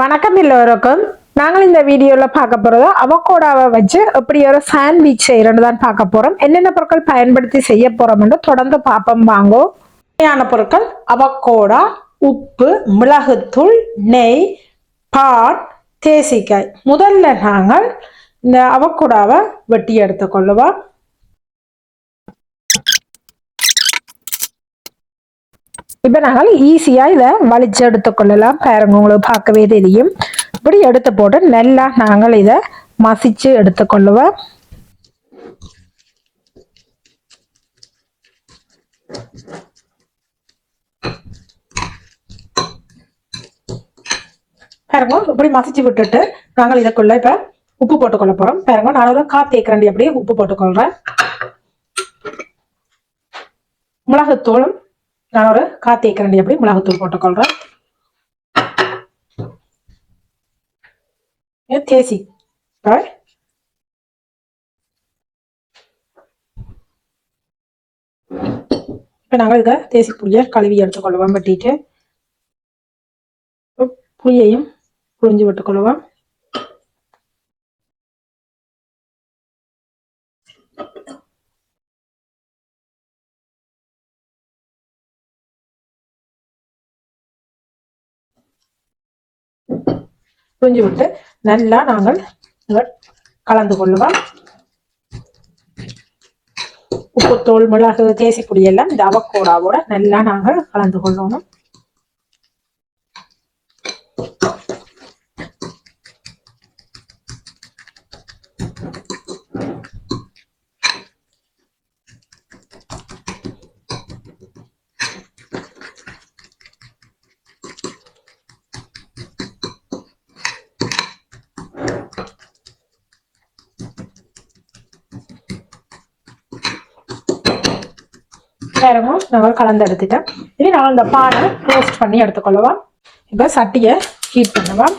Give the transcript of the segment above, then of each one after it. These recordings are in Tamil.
வணக்கம் எல்லோருக்கும். நாங்கள் இந்த வீடியோவில் பார்க்க போகிறதோ அவகோடாவை வச்சு எப்படி ஒரு சாண்ட்விச் செய்யறது தான் பார்க்க போகிறோம் என்னென்ன பொருட்கள் பயன்படுத்தி செய்ய போகிறோம்னு தொடர்ந்து பார்ப்போம். வாங்கோ. தேவையான பொருட்கள் அவகோடா உப்பு மிளகுத்தூள் நெய் பான் தேசிக்காய். முதல்ல நாங்கள் இந்த அவகோடாவை வெட்டி எடுத்துக்கொள்ளுவோம் இப்போ நாங்கள் ஈஸியாக இதை வலிச்சு எடுத்துக்கொள்ளலாம். பாருங்க உங்களுக்கு பார்க்கவே தெரியும். இப்படி எடுத்து போட்டு நல்லா நாங்கள் இதை மசிச்சு எடுத்துக்கொள்ளுவோம். பாருங்க இப்படி மசிச்சு விட்டுட்டு நாங்கள் இதுக்குள்ள இப்போ உப்பு போட்டுக்கொள்ள போகிறோம் பாருங்க நான் ஒரு காத்து ஏக்கரண்டி அப்படியே உப்பு போட்டுக்கொள்கிறேன் மிளகுத்தூளும் நான் ஒரு காத்தி கரண்டி அப்படி மிளகுத்தூள் போட்டுக்கொள்றேன். தேசி. இப்போ நாங்கள் இதை தேசி புளியை கழுவி எடுத்துக்கொள்வோம் வெட்டிட்டு. புளியையும் புளிஞ்சு விட்டுக்கொள்வோம். புரிஞ்சு விட்டு நல்லா நாங்கள் கலந்து கொள்ளுவோம் தோல் மிளகு தேசிப்பொடி எல்லாம் இந்த அவக்கோடாவோட நல்லா நாங்கள் கலந்து கொள்ளணும் நேரமும் நாங்கள் கலந்து எடுத்துட்டோம் இனி நாங்கள் இந்த பானை ரோஸ்ட் பண்ணி எடுத்துக்கொள்ளவா இப்போ சட்டியை ஹீட் பண்ணுவோம்.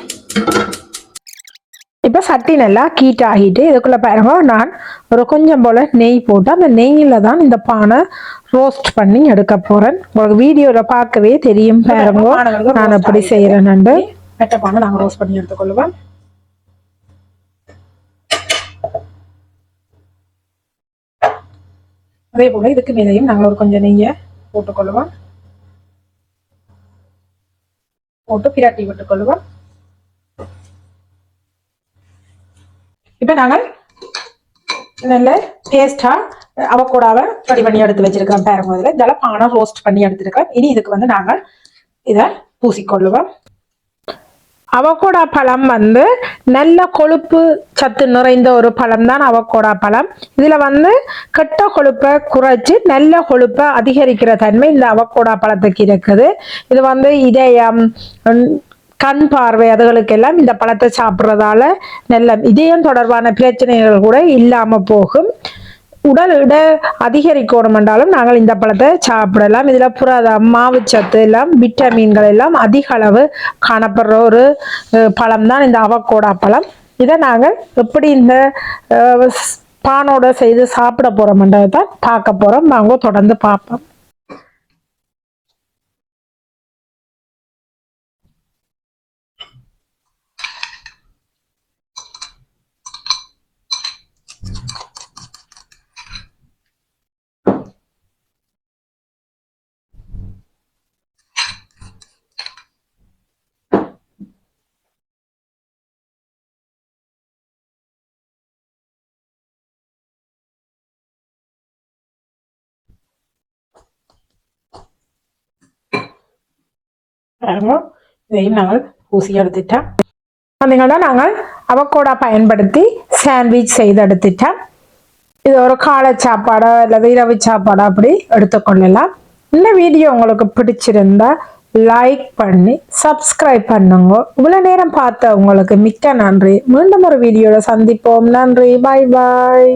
இப்போ சட்டி நல்லா ஹீட் ஆகிட்டு இதுக்குள்ள பாருங்க நான் ஒரு கொஞ்சம் போல நெய் போட்டு அந்த நெய்யில் தான் இந்த பானை ரோஸ்ட் பண்ணி எடுக்க போறேன். உங்களுக்கு வீடியோவில் பார்க்கவே தெரியும் பாருங்க நான் எப்படி செய்கிறேன் நண்டு மெட்ட பானை நாங்கள் ரோஸ்ட் பண்ணி எடுத்துக்கொள்ளுவேன் அதே போல இதுக்கு மீதையும் நாங்கள் ஒரு கொஞ்சம் நெய்யை போட்டுக்கொள்ளுவோம் போட்டு பிராட்டி விட்டுக்கொள்ளுவோம் இப்போ நாங்கள் நல்ல டேஸ்டா அவக்கூடாவை ரெடி பண்ணி எடுத்து வச்சிருக்கிறோம். பாருங்க இதில் இதெல்லாம் பானை ரோஸ்ட் பண்ணி எடுத்துருக்கோம் இனி இதுக்கு வந்து நாங்கள் இதை பூசிக்கொள்ளுவோம் அவகோடா பழம் வந்து நல்ல கொழுப்பு சத்து நிறைந்த ஒரு பழம் தான் அவகோடா பழம். இதில் வந்து கெட்ட கொழுப்பை குறைச்சி நல்ல கொழுப்பை அதிகரிக்கிற தன்மை இந்த அவகோடா பழத்துக்கு இருக்குது. இது வந்து இதயம் உம், கண் பார்வை அதுகளுக்கெல்லாம் இந்த பழத்தை சாப்பிட்றதால நல்ல இதயம் தொடர்பான பிரச்சனைகள் கூட இல்லாமல் போகும். உடல் எடை அதிகரிக்கணுமென்றாலும் நாங்கள் இந்த பழத்தை சாப்பிடலாம். இதில் புரதம் மாவுச்சத்து எல்லாம் விட்டமின்கள் எல்லாம் அதிக அளவு காணப்படுற ஒரு பழம் தான் இந்த அவக்கோடா பழம். இதை நாங்கள் எப்படி இந்த பானோட செய்து சாப்பிட போகிறோம்ன்றதை தான் பார்க்க போகிறோம் நாங்கள் தொடர்ந்து பார்ப்போம். பாருங்க இதையும் நாங்கள் பூசி எடுத்துட்டோம் பார்த்தீங்கன்னா நாங்கள் அவக்கோடா பயன்படுத்தி சாண்ட்விச் செய்து எடுத்துட்டோம் இது ஒரு காலை சாப்பாடோ அல்லது இரவு சாப்பாடோ அப்படி எடுத்துக்கொள்ளலாம் இந்த வீடியோ உங்களுக்கு பிடிச்சிருந்தா லைக் பண்ணி சப்ஸ்கிரைப் பண்ணுங்க இவ்வளோ நேரம் பார்த்த உங்களுக்கு மிக்க நன்றி மீண்டும் ஒரு வீடியோவில் சந்திப்போம் நன்றி பாய் பாய்